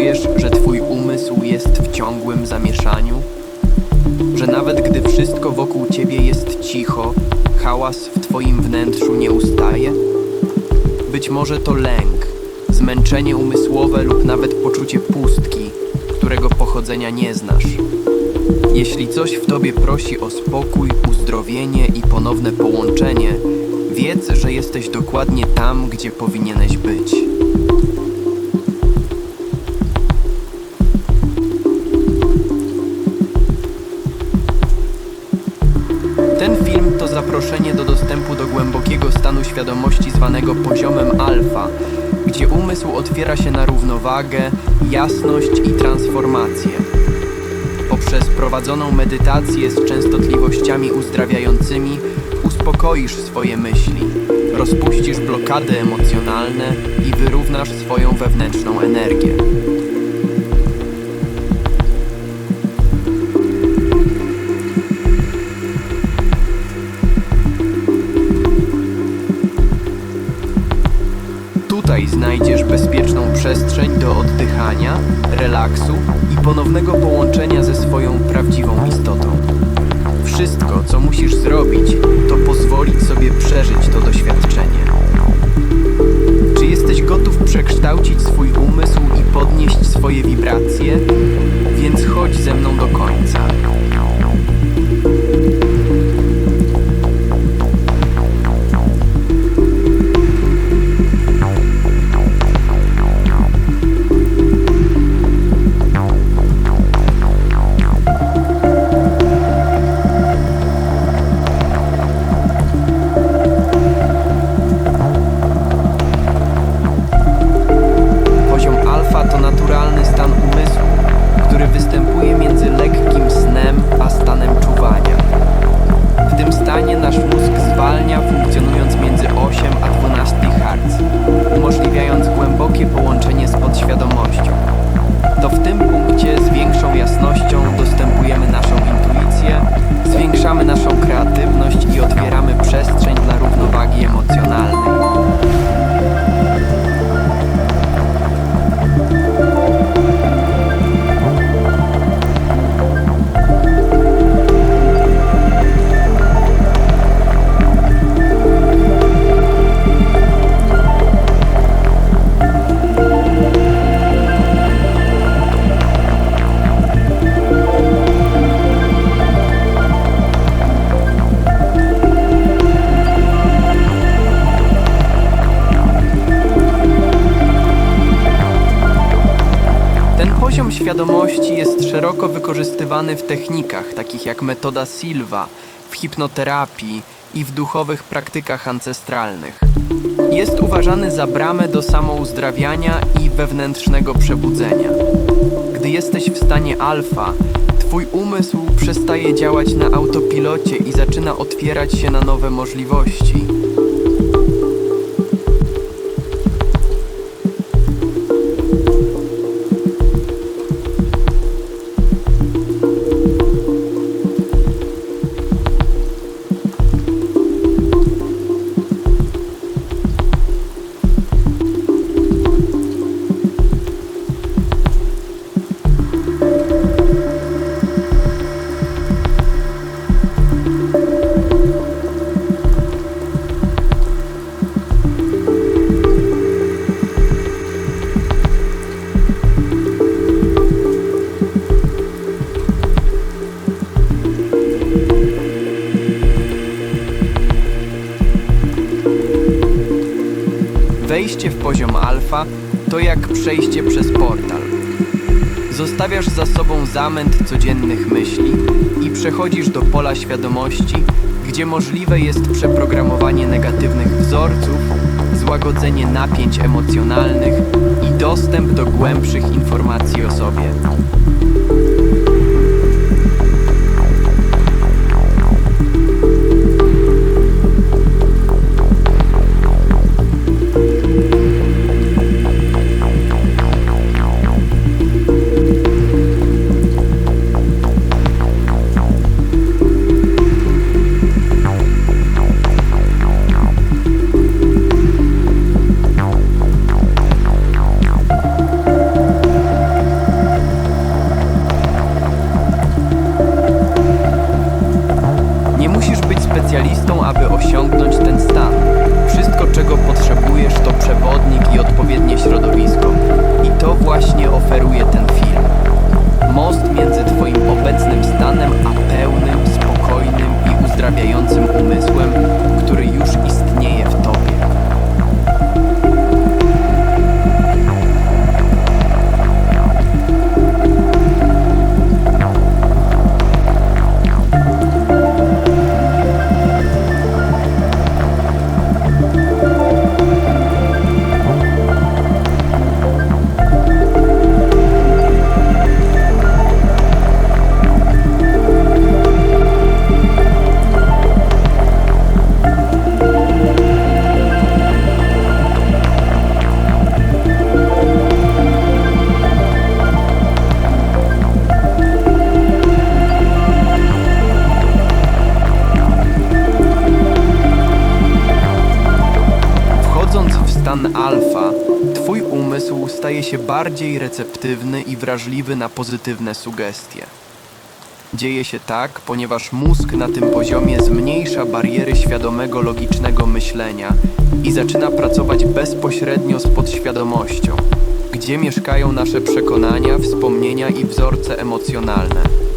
czujesz, że twój umysł jest w ciągłym zamieszaniu? Że nawet gdy wszystko wokół ciebie jest cicho, hałas w twoim wnętrzu nie ustaje? Być może to lęk, zmęczenie umysłowe lub nawet poczucie pustki, którego pochodzenia nie znasz. Jeśli coś w tobie prosi o spokój, uzdrowienie i ponowne połączenie, wiedz, że jesteś dokładnie tam, gdzie powinieneś być. Zaproszenie do dostępu do głębokiego stanu świadomości zwanego poziomem alfa, gdzie umysł otwiera się na równowagę, jasność i transformację. Poprzez prowadzoną medytację z częstotliwościami uzdrawiającymi uspokoisz swoje myśli, rozpuścisz blokady emocjonalne i wyrównasz swoją wewnętrzną energię. Przestrzeń do oddychania, relaksu i ponownego połączenia ze swoją prawdziwą istotą. Wszystko, co musisz zrobić, to pozwolić sobie przeżyć to doświadczenie. Czy jesteś gotów przekształcić swój umysł i podnieść swoje wibracje? Więc chodź ze mną do końca. Wykorzystywany w technikach takich jak metoda Silva, w hipnoterapii i w duchowych praktykach ancestralnych. Jest uważany za bramę do samouzdrawiania i wewnętrznego przebudzenia. Gdy jesteś w stanie alfa, twój umysł przestaje działać na autopilocie i zaczyna otwierać się na nowe możliwości. To jak przejście przez portal. Zostawiasz za sobą zamęt codziennych myśli i przechodzisz do pola świadomości, gdzie możliwe jest przeprogramowanie negatywnych wzorców, złagodzenie napięć emocjonalnych i dostęp do głębszych informacji o sobie. stan alfa, twój umysł staje się bardziej receptywny i wrażliwy na pozytywne sugestie. Dzieje się tak, ponieważ mózg na tym poziomie zmniejsza bariery świadomego logicznego myślenia i zaczyna pracować bezpośrednio z podświadomością, gdzie mieszkają nasze przekonania, wspomnienia i wzorce emocjonalne.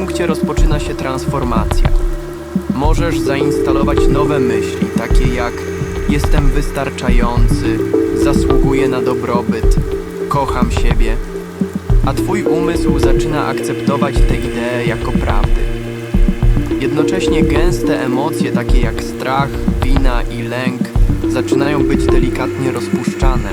Punkcie rozpoczyna się transformacja. Możesz zainstalować nowe myśli, takie jak jestem wystarczający, zasługuję na dobrobyt, kocham siebie, a twój umysł zaczyna akceptować te idee jako prawdy. Jednocześnie gęste emocje, takie jak strach, wina i lęk, zaczynają być delikatnie rozpuszczane.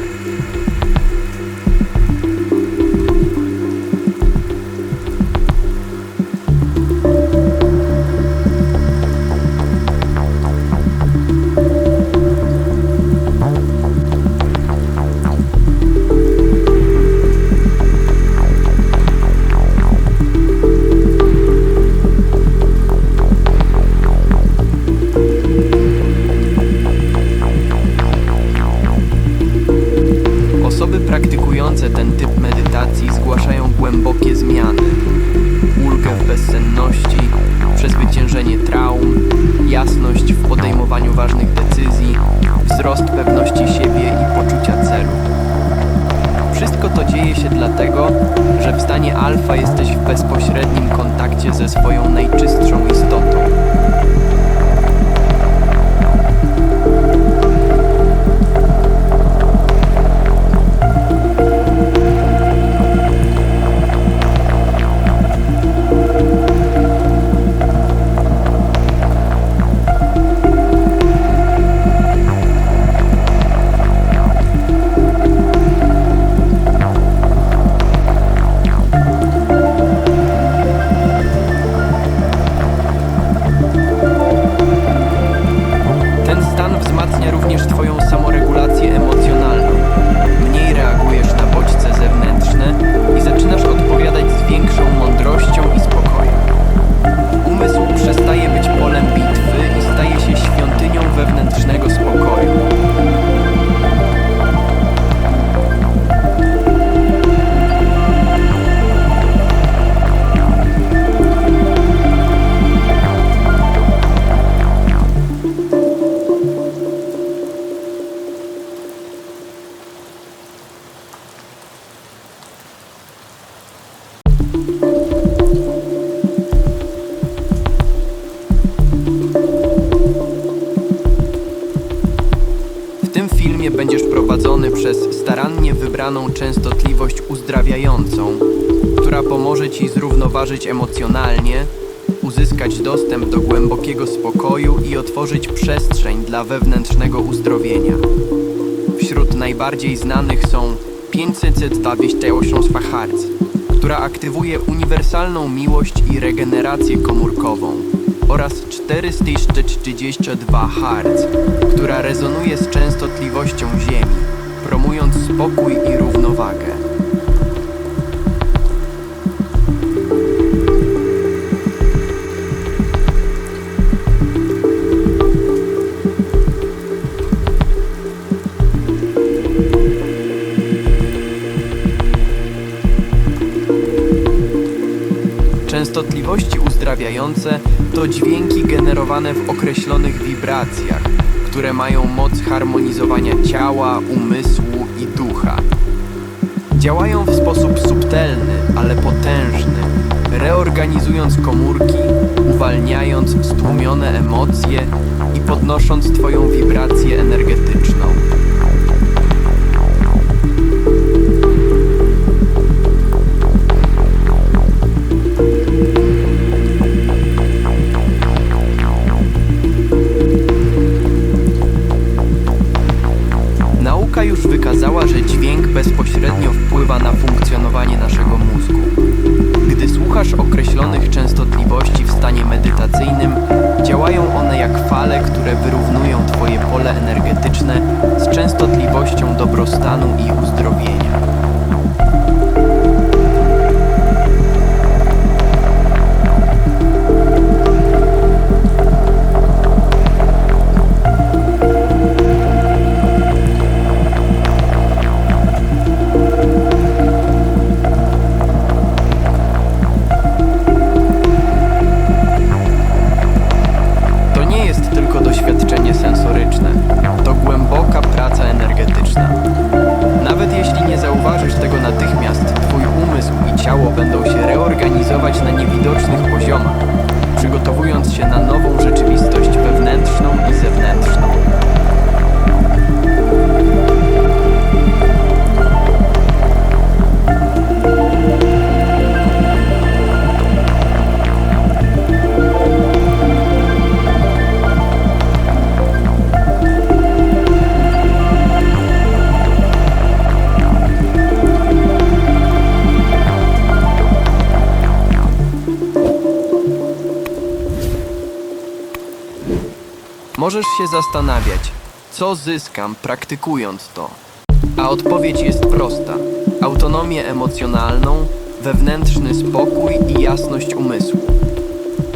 Zrównoważyć emocjonalnie, uzyskać dostęp do głębokiego spokoju i otworzyć przestrzeń dla wewnętrznego uzdrowienia. Wśród najbardziej znanych są 528 Hz, która aktywuje uniwersalną miłość i regenerację komórkową oraz 432 Hz, która rezonuje z częstotliwością Ziemi, promując spokój i równowagę. To dźwięki generowane w określonych wibracjach, które mają moc harmonizowania ciała, umysłu i ducha. Działają w sposób subtelny, ale potężny, reorganizując komórki, uwalniając stłumione emocje i podnosząc Twoją wibrację energetyczną. Bezpośrednio wpływa na funkcjonowanie naszego mózgu. Gdy słuchasz określonych częstotliwości w stanie medytacyjnym, działają one jak fale, które wyrównują Twoje pole energetyczne z częstotliwością dobrostanu i uzdrowienia. Możesz się zastanawiać, co zyskam praktykując to. A odpowiedź jest prosta: autonomię emocjonalną, wewnętrzny spokój i jasność umysłu.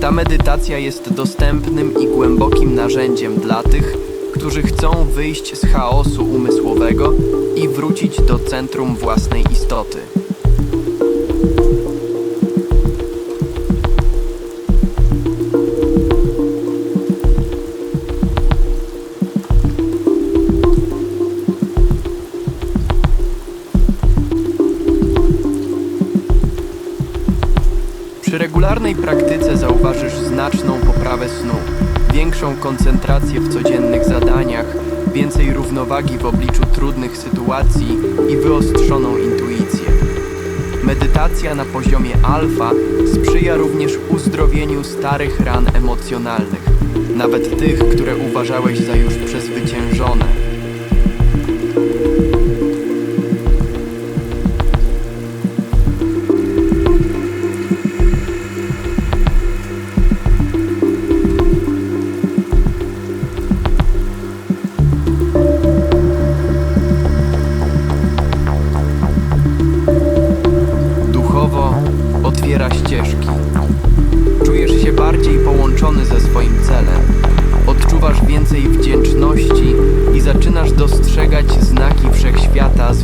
Ta medytacja jest dostępnym i głębokim narzędziem dla tych, którzy chcą wyjść z chaosu umysłowego i wrócić do centrum własnej istoty. Regularnej praktyce zauważysz znaczną poprawę snu, większą koncentrację w codziennych zadaniach, więcej równowagi w obliczu trudnych sytuacji i wyostrzoną intuicję. Medytacja na poziomie alfa sprzyja również uzdrowieniu starych ran emocjonalnych, nawet tych, które uważałeś za już przezwyciężone.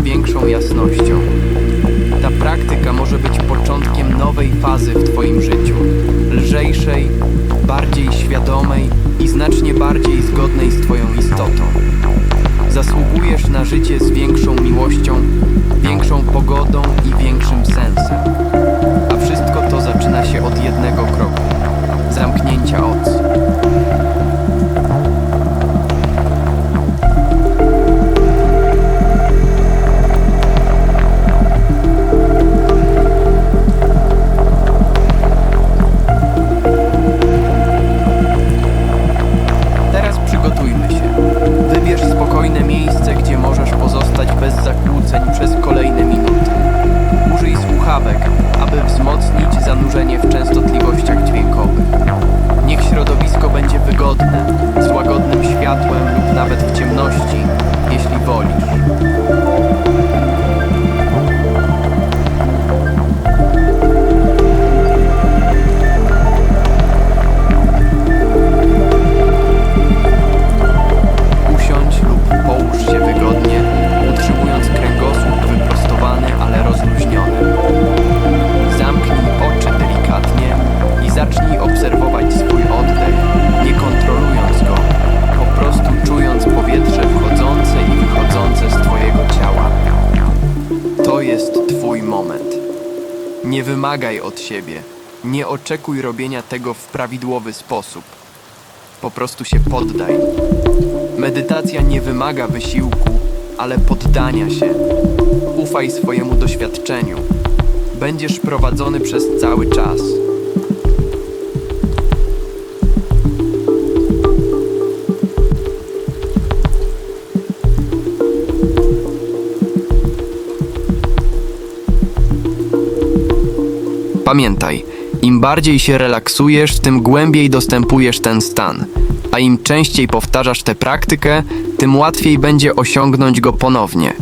Większą jasnością. Ta praktyka może być początkiem nowej fazy w Twoim życiu. Lżejszej, bardziej świadomej i znacznie bardziej zgodnej z Twoją istotą. Zasługujesz na życie z większą miłością, większą pogodą i większym sensem. A wszystko to zaczyna się od jednego kroku zamknięcia oczu. Siebie, nie oczekuj robienia tego w prawidłowy sposób. Po prostu się poddaj. Medytacja nie wymaga wysiłku, ale poddania się. Ufaj swojemu doświadczeniu. Będziesz prowadzony przez cały czas. Pamiętaj, im bardziej się relaksujesz, tym głębiej dostępujesz ten stan, a im częściej powtarzasz tę praktykę, tym łatwiej będzie osiągnąć go ponownie.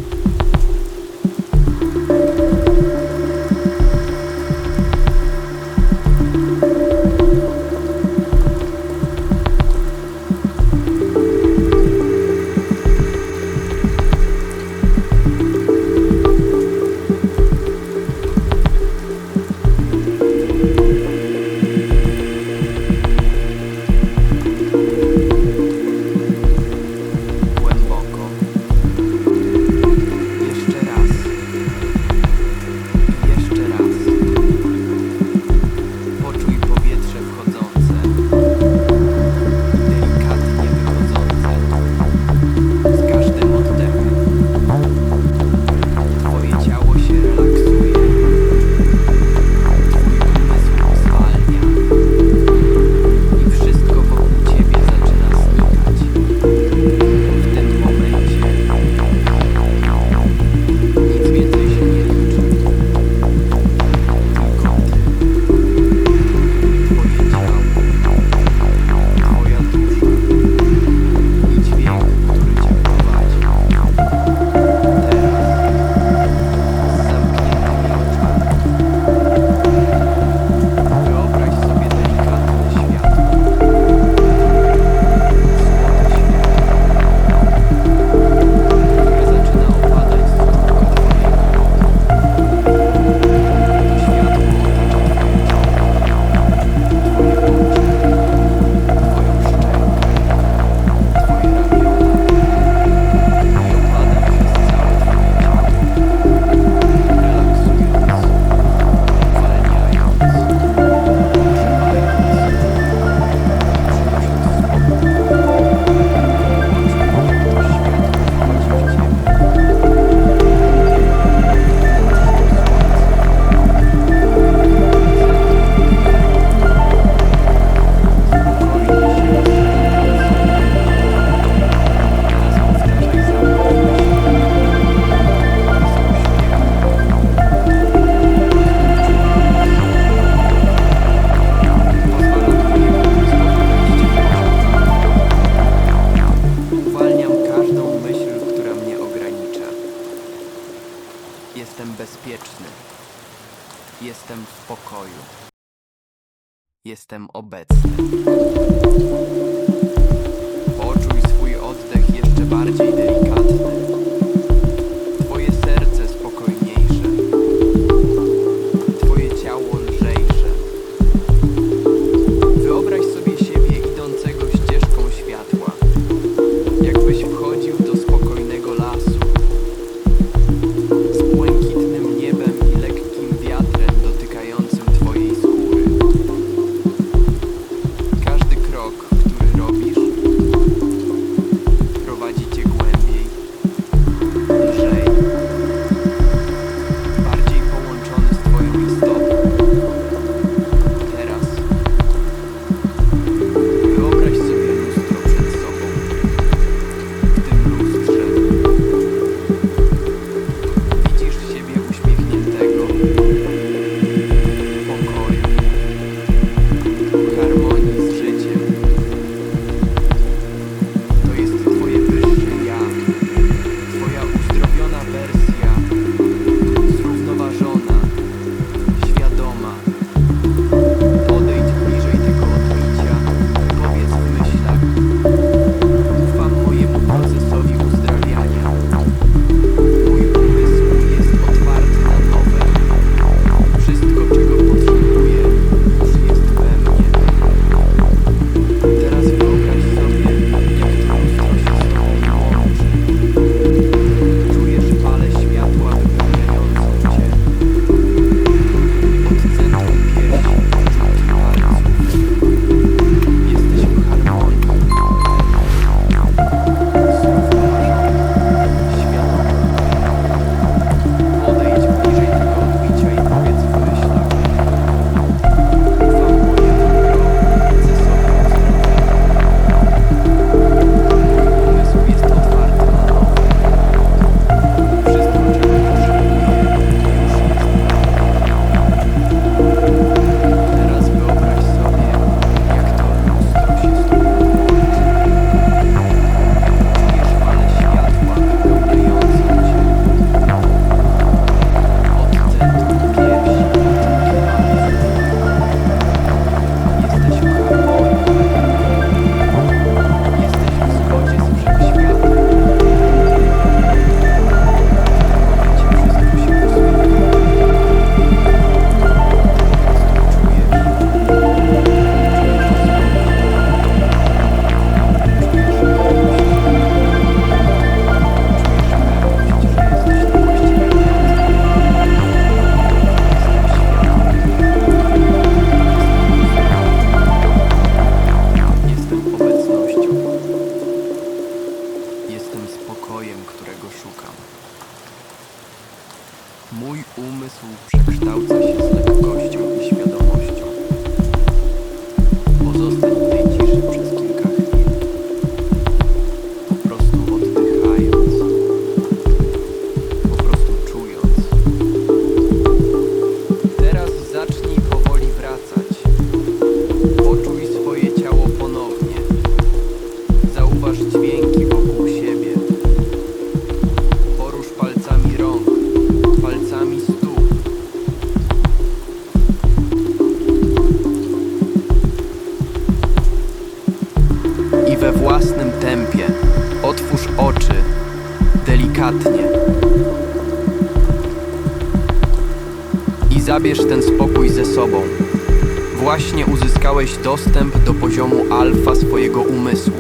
Uzyskałeś dostęp do poziomu alfa swojego umysłu.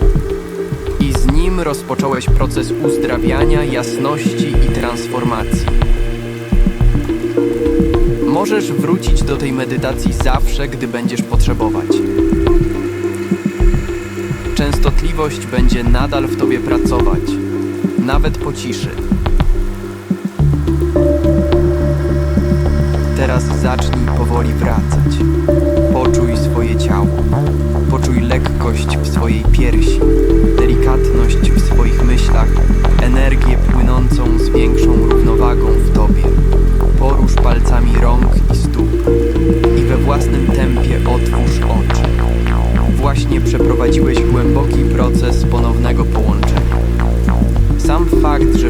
I z nim rozpocząłeś proces uzdrawiania, jasności i transformacji. Możesz wrócić do tej medytacji zawsze, gdy będziesz potrzebować. Częstotliwość będzie nadal w tobie pracować, nawet po ciszy. Teraz zacznij powoli wracać. Poczuj swoje ciało. Poczuj lekkość w swojej piersi, delikatność w swoich myślach, energię płynącą z większą równowagą w tobie. Porusz palcami rąk i stóp i we własnym tempie otwórz oczy. Właśnie przeprowadziłeś głęboki proces ponownego połączenia. Sam fakt, że